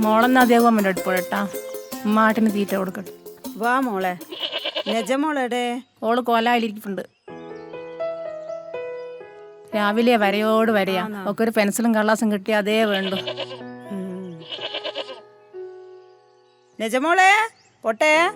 മോളെന്നാ അദ്ദേഹം അമ്മന്റെ അടുത്ത് പോഴട്ടാ ഉമ്മാട്ടിന് തീറ്റ കൊടുക്കട്ടെ. വാ മോളെ. നജമോളെടെ ഓൾ കോലായിലിരിക്കുന്നുണ്ട് രാവിലെ വരയോട് വരയാ. ഒക്കെ ഒരു പെൻസിലും കള്ളാസും കിട്ടി അതേ വേണ്ടു. നജമോളെ പോട്ടെ.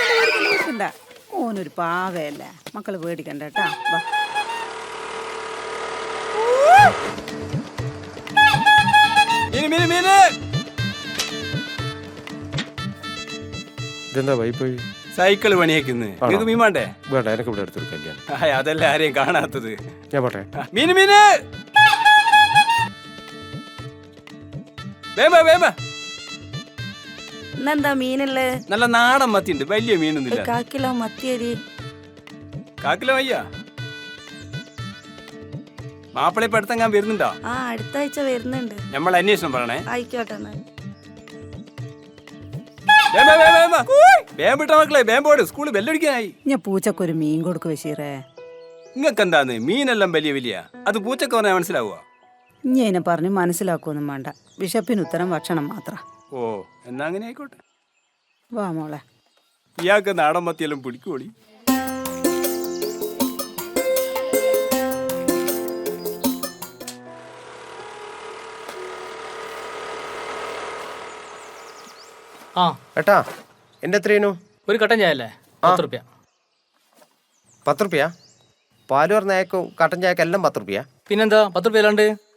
പേടിക്കണ്ട. ഓനൊരു പാവയല്ല. മക്കൾ പേടിക്കണ്ട കേട്ടാ. ഇതെന്താ വൈപ്പോയി സൈക്കിൾ നിങ്ങൾക്ക് മീൻ വേണ്ടേ? വേണ്ട എനിക്ക് ഇവിടെ അടുത്തൊരു കല്യാണം ആയ്, അതല്ല ആരെയും കാണാത്തത്. ഞാൻ പോട്ടെ. മീന് മീന്. വേമ വേമ. ഇന്നെന്താ മീനുള്ളേ നല്ല നാടൻ മത്തിയുണ്ട്. വലിയ മീനൊന്നുമില്ല. കാക്കിലോ മത്തിയരി? കാക്കിലോ അയ്യാ. മാപ്പിളെ അടുത്തെങ്ങാൻ വരുന്നുണ്ടോ? ആ അടുത്ത ആഴ്ച വരുന്നുണ്ട്. നമ്മൾ അന്വേഷണം പറയണേ. ആയിക്കോട്ടെ എന്നാ. വേമ വേമ വേമ. വേം വിട്ട മക്കളെ വേം പോട് സ്കൂളിൽ ബെല്ലടിക്കാനായി. ഞാൻ പൂച്ചക്കൊരു മീൻ കൊടുക്ക് ബഷീറേ. നിങ്ങൾക്ക് എന്താന്ന് മീനെല്ലാം വലിയ വലിയ. അത് പൂച്ചക്ക് പറഞ്ഞാൽ മനസ്സിലാവുക ഇനി അതിനെ പറഞ്ഞ് മനസ്സിലാക്കുമൊന്നും വേണ്ട. ബിഷപ്പിന് ഉത്തരം ഭക്ഷണം മാത്രം. ഓ എന്നാ അങ്ങനെ ആയിക്കോട്ടെ. വാ മോളെ. ഇയാൾക്ക് നാടൻ മത്തിയെല്ലാം പിടിക്കോളി ആ. ഏട്ടാ എന്റെ എത്രയേനു ഒരു കട്ടൻ ചായ അല്ലേ പത്ത് റുപ്യ. പത്ത് റുപ്യ? പാൽ പറഞ്ഞ കട്ടൻ ചായക്കും എല്ലാം പത്ത് റുപ്യ. പിന്നെന്താ? പത്ത് റുപ്യ അല്ലാണ്ട്?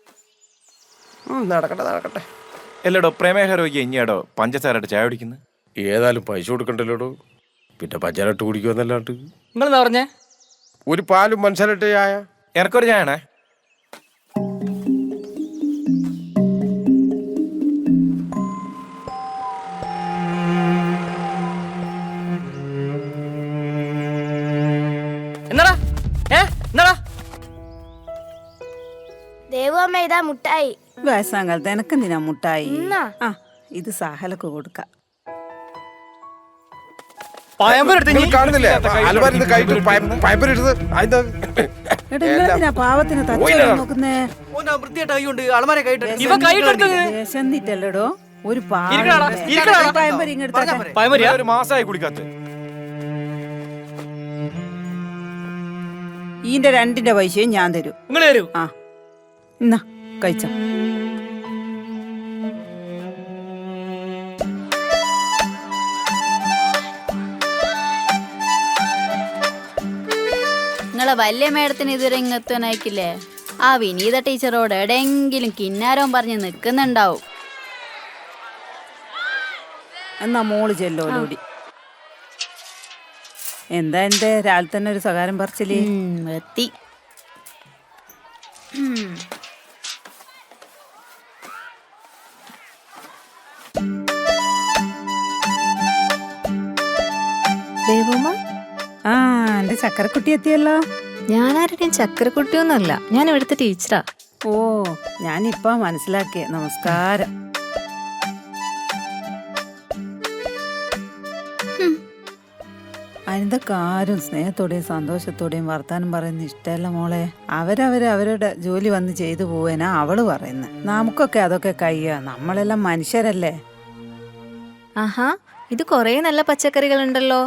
നടക്കട്ടെ നടക്കട്ടെ. എല്ലടോ പ്രമേഹ രോഗി ഇനിയാടോ പഞ്ചസാരയുടെ ചായ കുടിക്കുന്നത് ഏതായാലും പൈസ കൊടുക്കണ്ടല്ലോടോ? പിന്നെ പഞ്ചാരട്ട് കുടിക്കുമെന്നല്ലാണ്ട്. നിങ്ങളെന്താ പറഞ്ഞേ? ഒരു പാലും മനുഷ്യരട്ട് ചായ? എനക്കൊരു ചായണേ എന്നാടാ? ഏ? എന്നാടാ? ദേവമ്മ ഇതാ മുട്ടായി. വയസ്സാങ്കാലത്ത് എനക്കെന്തിനാ മുട്ടായി? ആ ഇത് സഹലക്ക് കൊടുക്കാം. കാണുന്നില്ലേ? പാവത്തിന് നോക്കുന്നേ വിശന്നിട്ടല്ലടോ ഒരു ഈന്റെ രണ്ടിന്റെ പൈസയും ഞാൻ തരൂ. ആ. എന്നാ കഴിച്ച. നിങ്ങളെ വലിയ മേഡത്തിന് ഇതുവരെ ഇങ്ങെത്താനായിക്കില്ലേ ആ വിനീത ടീച്ചറോട് എവിടെയെങ്കിലും കിന്നാരവും പറഞ്ഞ് നിൽക്കുന്നുണ്ടാവും. എന്നാ മോൾ ചെല്ലോലോടി എന്താ എന്റെ രാവിലെ തന്നെ ഒരു സകാരം പറിച്ചില്ലേ? എത്തി ചക്കരക്കുട്ടി എത്തിയല്ലോ? ഞാനാരുടെയും ചക്രക്കുട്ടിയൊന്നുമല്ല ഞാൻ ഇവിടുത്തെ ടീച്ചറാ. ഓ ഞാനിപ്പാ മനസ്സിലാക്കിയ. നമസ്കാരം. അതിന്തൊക്കെ ആരും സ്നേഹത്തോടെയും സന്തോഷത്തോടെയും വർത്താനം പറയുന്ന ഇഷ്ടമല്ല മോളെ. അവരവര് അവരുടെ ജോലി വന്ന് ചെയ്തു പോവേനാ അവൾ പറയുന്നത് നമുക്കൊക്കെ അതൊക്കെ കഴിയുക നമ്മളെല്ലാം മനുഷ്യരല്ലേ? ആഹാ ഇത് കുറേ നല്ല പച്ചക്കറികളുണ്ടല്ലോ.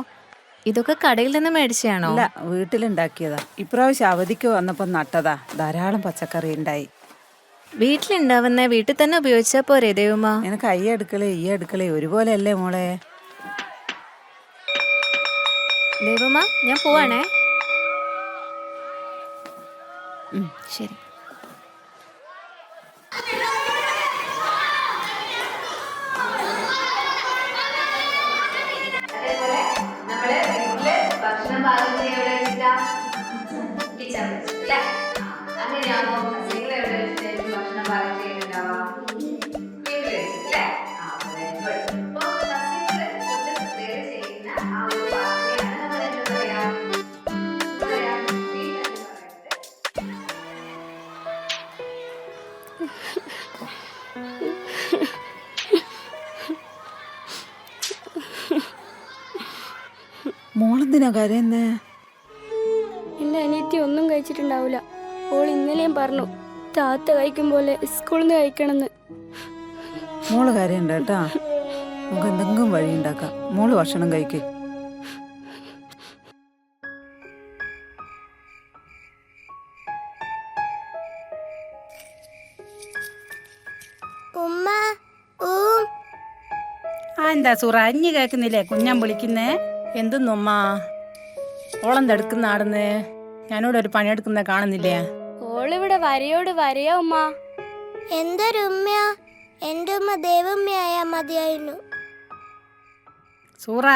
ഇതൊക്കെ കടയിൽ നിന്ന് മേടിച്ചാണോ അല്ല വീട്ടിലുണ്ടാക്കിയതാ. ഇപ്രാവശ്യം അവധിക്ക് വന്നപ്പോ നട്ടതാ. ധാരാളം പച്ചക്കറി ഉണ്ടായി. വീട്ടിലുണ്ടാവുന്ന വീട്ടിൽ തന്നെ ഉപയോഗിച്ചാ പോരെ ദൈവമാ? എനിക്ക് അയ്യ അടുക്കള ഈ അടുക്കള ഒരുപോലെ അല്ലേ മോളെ? ദൈവമാ ഞാൻ പോവാണേ. ശരി. എന്തിനാ കരയുന്നേ? എന്റെ അനിയത്തി ഒന്നും കഴിച്ചിട്ടുണ്ടാവില്ല ഓൾ ഇന്നലെയും പറഞ്ഞു താത്ത കഴിക്കും പോലെ സ്കൂളിൽ നിന്ന് കഴിക്കണമെന്ന്. മോൾ കരയണ്ട കേട്ടാ. നമുക്ക് എന്തെങ്കിലും വഴി ഉണ്ടാക്കാം. മോൾ ഭക്ഷണം കഴിക്കും. ഉമ്മ ആ എന്താ സുറ? അഞ്ഞ് കേൾക്കുന്നില്ലേ? കുഞ്ഞാൻ വിളിക്കുന്നേ? എന്തെന്നുമ്മ? ഓളെന്തെടുക്കുന്ന ആടുന്ന്? ഞാനിവിടെ ഒരു പണിയെടുക്കുന്ന കാണുന്നില്ലേ? ഓളിവിടെ വരയോട് വരയാ ഉമ്മ. എന്തൊരു ഉമ്മയാ എന്റെ ഉമ്മ ദേവമ്മയായാ മതിയായിരുന്നു. സൂറ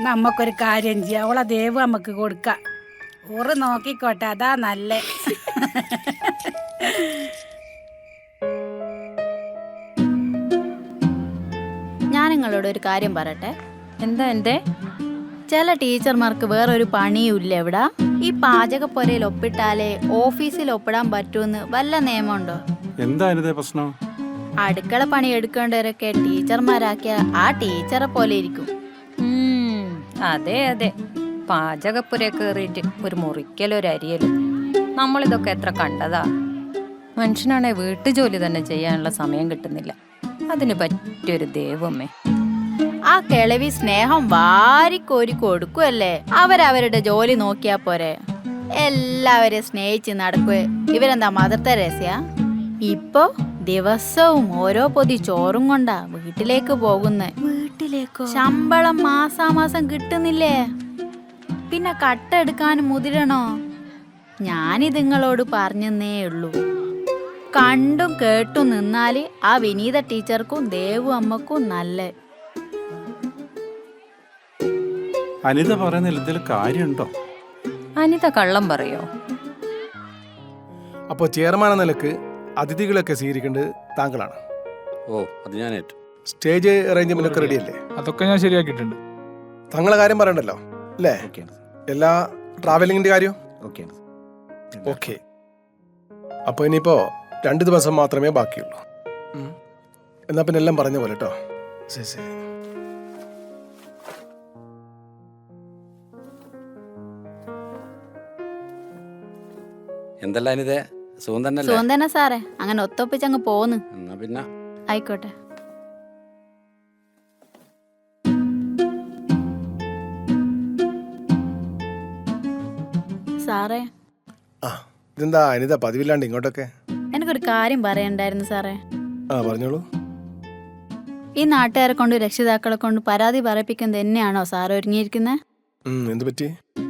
നമ്മക്കൊരു കാര്യം ചെയ്യാം. അവളെ ദേവ് നമുക്ക് കൊടുക്ക. ഊറ് നോക്കിക്കോട്ടെ അതാ നല്ല. ഞാൻ നിങ്ങളോട് ഒരു കാര്യം പറയട്ടെ? എന്താ എന്തേ? ചില ടീച്ചർമാർക്ക് വേറൊരു പണിയും ഇല്ല ഈ ഈ പൊരയിൽ ഒപ്പിട്ടാലേ ഓഫീസിൽ ഒപ്പിടാൻ പറ്റൂന്ന് വല്ല നിയമമുണ്ടോ? എന്താ പ്രശ്നം? അടുക്കള പണി എടുക്കേണ്ടവരൊക്കെ ടീച്ചർമാരാക്കിയ ആ ടീച്ചറെ പോലെ ഇരിക്കും. അതെ അതെ. പാചകപ്പുര കയറിയിട്ട് ഒരു മുറിക്കലും ഒരു അരിയലും. നമ്മളിതൊക്കെ എത്ര കണ്ടതാ. മനുഷ്യനാണെ വീട്ടുജോലി തന്നെ ചെയ്യാനുള്ള സമയം കിട്ടുന്നില്ല. അതിന് പറ്റിയൊരു ദൈവമേ. ആ കിളവി സ്നേഹം വാരിക്കോരി കൊടുക്കുമല്ലേ അവരവരുടെ ജോലി നോക്കിയാ പോരെ. എല്ലാവരെയും സ്നേഹിച്ച് നടക്കുക ഇവരെന്താ മദർ രസ്യ ഇപ്പോ ദിവസവും ഓരോ പൊതി ചോറും കൊണ്ടാ വീട്ടിലേക്ക് പോകുന്ന. വീട്ടിലേക്കോ? ശമ്പളം മാസാമാസം കിട്ടുന്നില്ലേ? പിന്നെ കട്ട എടുക്കാൻ മുതിരണോ? ഞാനിത് നിങ്ങളോട് പറഞ്ഞെന്നേ ഉള്ളൂ. കണ്ടും കേട്ടും നിന്നാൽ ആ വിനീത ടീച്ചർക്കും ദേവു അമ്മക്കും നല്ല. അനിത പറയുന്നതിൽ എന്തെങ്കിലും കാര്യമുണ്ടോ? അനിത കള്ളം പറയോ? അപ്പോൾ ചെയർമാൻ എന്ന നിലയ്ക്ക് അതിഥികളൊക്കെ സ്വീകരിക്കേണ്ടത് താങ്കളാണ്. ഓ അത് ഞാൻ ഏറ്റു. സ്റ്റേജ് അറേഞ്ച്മെന്റ് ഒക്കെ റെഡിയല്ലേ അതൊക്കെ ഞാൻ ശരിയാക്കിയിട്ടുണ്ട്. താങ്കളെ കാര്യം പറയണ്ടല്ലോ അല്ലേ? എല്ലാ ട്രാവലിംഗിന്റെ കാര്യം ഓക്കെ. അപ്പൊ അപ്പോൾ ഇനിയിപ്പോ രണ്ട് ദിവസം മാത്രമേ ബാക്കിയുള്ളൂ. എന്നാ പിന്നെ എല്ലാം പറഞ്ഞ പോലെ കേട്ടോ ശരി ശരി. എന്തല്ല ഇത് സുഖം സുഖം തന്നെ സാറേ. അങ്ങനെ ഒത്തൊപ്പിച്ചങ്ങ് പോന്ന്. എന്നാ പിന്നെ. ആയിക്കോട്ടെ. സാറേ. ആ ഇതെന്താ അനിത പതിവില്ലാണ്ട് ഇങ്ങോട്ടൊക്കെ? എനിക്കൊരു കാര്യം പറയണ്ടായിരുന്നു സാറേ. ആ പറഞ്ഞോളൂ. ഈ നാട്ടുകാരെ കൊണ്ട് രക്ഷിതാക്കളെ കൊണ്ട് പരാതി പറയിപ്പിക്കുന്നത് എന്നെയാണോ സാറേ ഒരുങ്ങിയിരിക്കുന്നത് എന്ത് പറ്റി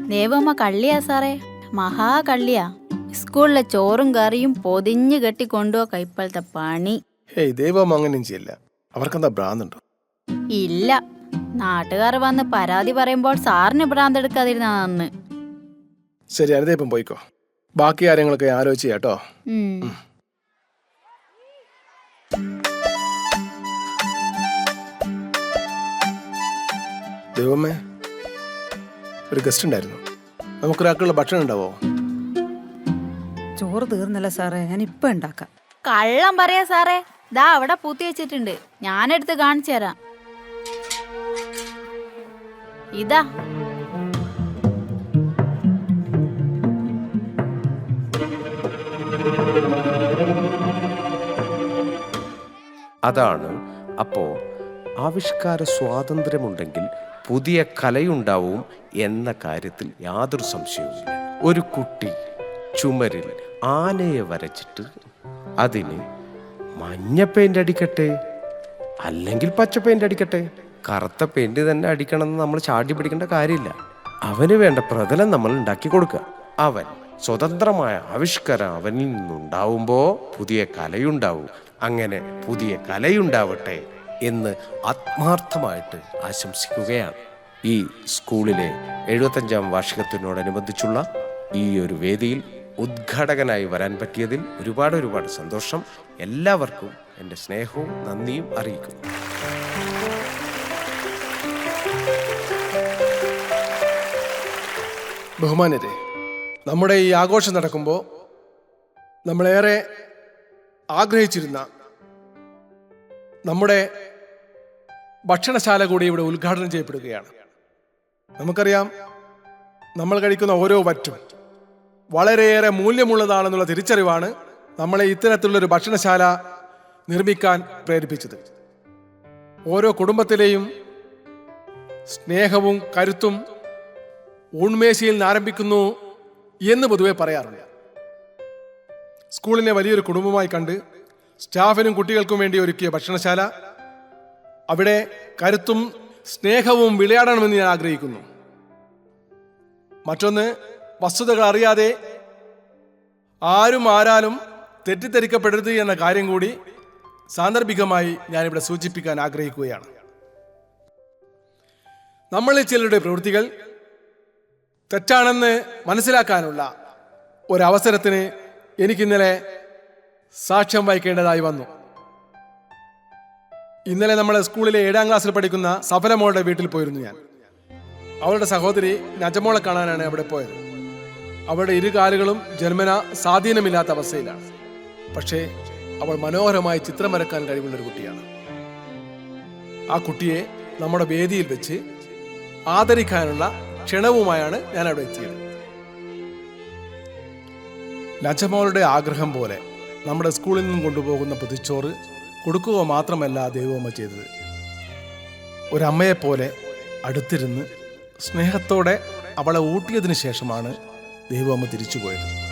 ദേവമ്മ കള്ളിയാ സാറേ. മഹാ കള്ളിയാ സ്കൂളിലെ ചോറും കറിയും പൊതിഞ്ഞു കെട്ടി കൊണ്ടുപോ ഇപ്പോഴത്തെ പണി. ഹേയ് ദൈവം ചെയ്യില്ല. അവർക്കെന്താ ഭ്രാന്തുണ്ടോ? ഇല്ല. നാട്ടുകാർ വന്ന് പരാതി പറയുമ്പോൾ സാറിന് ഭ്രാന്തെടുക്കാതിരുന്ന നന്ന്. ശരി അനിത ഇപ്പം പോയിക്കോ. ബാക്കി കാര്യങ്ങളൊക്കെ ആലോചിച്ച് കേട്ടോ ഉം. ദൈവമേ ഒരു ഗസ്റ്റ് ഉണ്ടായിരുന്നു. നമുക്കൊരാൾക്കുള്ള ഭക്ഷണം ഉണ്ടാവോ? ചോറ് തീർന്നില്ല സാറേ ഞാൻ ഇപ്പൊ ഉണ്ടാക്കാം. കള്ളം പറയാ സാറേ. ദാ അവിടെ പൂത്തി വെച്ചിട്ടുണ്ട്. ഞാനെടുത്ത് കാണിച്ചു തരാം. ഇതാ. അതാണ് അപ്പോ ആവിഷ്കാര സ്വാതന്ത്ര്യമുണ്ടെങ്കിൽ പുതിയ കലയുണ്ടാവും എന്ന കാര്യത്തിൽ യാതൊരു സംശയവുമില്ല. ഒരു കുട്ടി ചുമരിൽ ആനയെ വരച്ചിട്ട് അതിന് മഞ്ഞ പെയിന്റ് അടിക്കട്ടെ അല്ലെങ്കിൽ പച്ച പെയിന്റ് അടിക്കട്ടെ. കറുത്ത പെയിന്റ് തന്നെ അടിക്കണമെന്ന് നമ്മൾ ചാടി പിടിക്കേണ്ട കാര്യമില്ല. അവന് വേണ്ട പ്രതലം നമ്മൾ ഉണ്ടാക്കി കൊടുക്കുക. അവൻ സ്വതന്ത്രമായ ആവിഷ്കാരം അവനിൽ നിന്നുണ്ടാവുമ്പോൾ പുതിയ കലയുണ്ടാവും. അങ്ങനെ പുതിയ കലയുണ്ടാവട്ടെ എന്ന് ആത്മാർത്ഥമായിട്ട് ആശംസിക്കുകയാണ്. ഈ സ്കൂളിലെ എഴുപത്തഞ്ചാം വാർഷികത്തിനോടനുബന്ധിച്ചുള്ള ഈ ഒരു വേദിയിൽ ഉദ്ഘാടകനായി വരാൻ പറ്റിയതിൽ ഒരുപാട് ഒരുപാട് സന്തോഷം എല്ലാവർക്കും എന്റെ സ്നേഹവും നന്ദിയും അറിയിക്കുന്നു. ബഹുമാനരെ നമ്മുടെ ഈ ആഘോഷം നടക്കുമ്പോൾ നമ്മളേറെ ആഗ്രഹിച്ചിരുന്ന നമ്മുടെ ഭക്ഷണശാല കൂടി ഇവിടെ ഉദ്ഘാടനം ചെയ്യപ്പെടുകയാണ്. നമുക്കറിയാം നമ്മൾ കഴിക്കുന്ന ഓരോ വറ്റും വളരെയേറെ മൂല്യമുള്ളതാണെന്നുള്ള തിരിച്ചറിവാണ് നമ്മളെ ഇത്തരത്തിലുള്ളൊരു ഭക്ഷണശാല നിർമ്മിക്കാൻ പ്രേരിപ്പിച്ചത്. ഓരോ കുടുംബത്തിലെയും സ്നേഹവും കരുത്തും ഊൺമേശയിൽ നിന്ന് ആരംഭിക്കുന്നു എന്ന് പൊതുവെ പറയാറുണ്ട് സ്കൂളിനെ വലിയൊരു കുടുംബമായി കണ്ട് സ്റ്റാഫിനും കുട്ടികൾക്കും വേണ്ടി ഒരുക്കിയ ഭക്ഷണശാല അവിടെ കരുത്തും സ്നേഹവും വിളയാടണമെന്ന് ഞാൻ ആഗ്രഹിക്കുന്നു. മറ്റൊന്ന് വസ്തുതകൾ അറിയാതെ ആരും ആരാലും തെറ്റിദ്ധരിക്കപ്പെടരുത് എന്ന കാര്യം കൂടി സാന്ദർഭികമായി ഞാനിവിടെ സൂചിപ്പിക്കാൻ ആഗ്രഹിക്കുകയാണ്. നമ്മളിൽ ചിലരുടെ പ്രവൃത്തികൾ തെറ്റാണെന്ന് മനസ്സിലാക്കാനുള്ള ഒരവസരത്തിന് എനിക്കിന്നലെ സാക്ഷ്യം വഹിക്കേണ്ടതായി വന്നു. ഇന്നലെ നമ്മളെ സ്കൂളിലെ ഏഴാം ക്ലാസ്സിൽ പഠിക്കുന്ന സഫലമോളുടെ വീട്ടിൽ പോയിരുന്നു ഞാൻ. അവളുടെ സഹോദരി നജമോളെ കാണാനാണ് അവിടെ പോയത്. അവളുടെ ഇരു കാലുകളും ജന്മന സ്വാധീനമില്ലാത്ത അവസ്ഥയിലാണ്. പക്ഷേ അവൾ മനോഹരമായി ചിത്രം വരക്കാൻ കഴിവുള്ള ഒരു കുട്ടിയാണ്. ആ കുട്ടിയെ നമ്മുടെ വേദിയിൽ വെച്ച് ആദരിക്കാനുള്ള ക്ഷണവുമായാണ് ഞാൻ അവിടെ എത്തിയത്. നജമോളുടെ ആഗ്രഹം പോലെ നമ്മുടെ സ്കൂളിൽ നിന്നും കൊണ്ടുപോകുന്ന പൊതിച്ചോറ് കൊടുക്കുക മാത്രമല്ല ദൈവമ്മ ചെയ്തത്. ഒരമ്മയെപ്പോലെ അടുത്തിരുന്ന് സ്നേഹത്തോടെ അവളെ ഊട്ടിയതിനു ശേഷമാണ് ദൈവമ്മ തിരിച്ചുപോയത്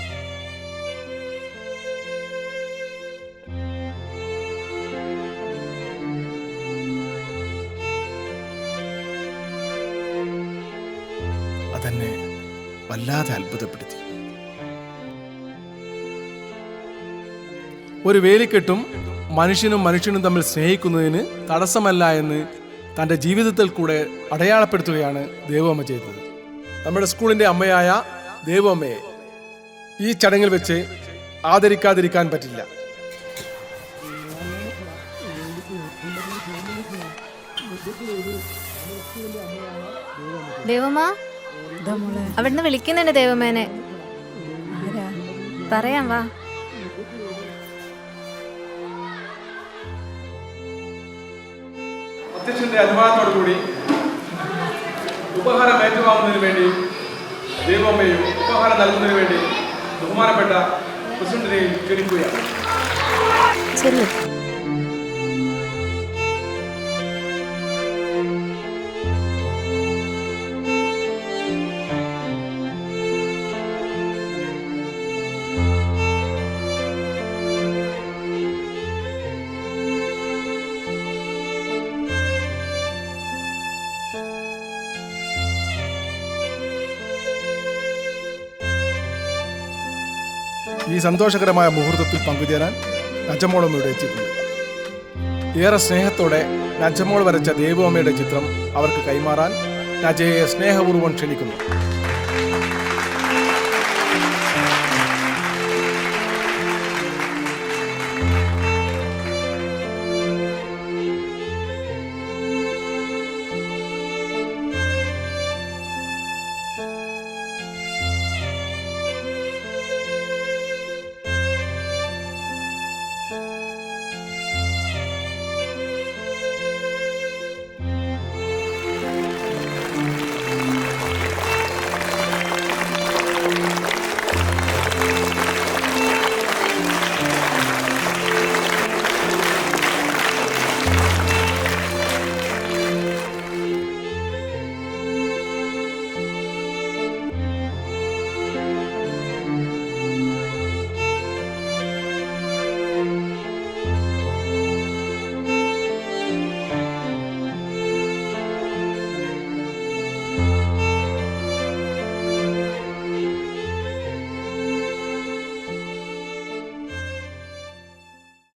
അതെന്നെ വല്ലാതെ അത്ഭുതപ്പെടുത്തി. ഒരു വേലിക്കെട്ടും മനുഷ്യനും മനുഷ്യനും തമ്മിൽ സ്നേഹിക്കുന്നതിന് തടസ്സമല്ല എന്ന് തന്റെ ജീവിതത്തിൽ കൂടെ അടയാളപ്പെടുത്തുകയാണ് ദേവമ്മ ചെയ്തത്. നമ്മുടെ സ്കൂളിന്റെ അമ്മയായ ദേവമ്മയെ ഈ ചടങ്ങിൽ വെച്ച് ആദരിക്കാതിരിക്കാൻ പറ്റില്ല. ദേവമാ അവിടുന്ന് വിളിക്കുന്നുണ്ട് ദേവമേനെ പറയാം വാ. അധ്യക്ഷന്റെ അനുവാദത്തോടു കൂടി ഉപഹാരം ഏറ്റുവാങ്ങുന്നതിന് വേണ്ടി దేవమ్మయ్య ఉపహార నలుగురు వేడి బహుమాన పెట్ట కుసుంటిని చెడిపోయారు ഈ സന്തോഷകരമായ മുഹൂർത്തത്തിൽ പങ്കുചേരാൻ നജമോളം ഇവിടെ എത്തിയിട്ടുണ്ട്. ഏറെ സ്നേഹത്തോടെ നജമോൾ വരച്ച ദേവമ്മയുടെ ചിത്രം അവർക്ക് കൈമാറാൻ നജയെ സ്നേഹപൂർവം ക്ഷണിക്കുന്നു.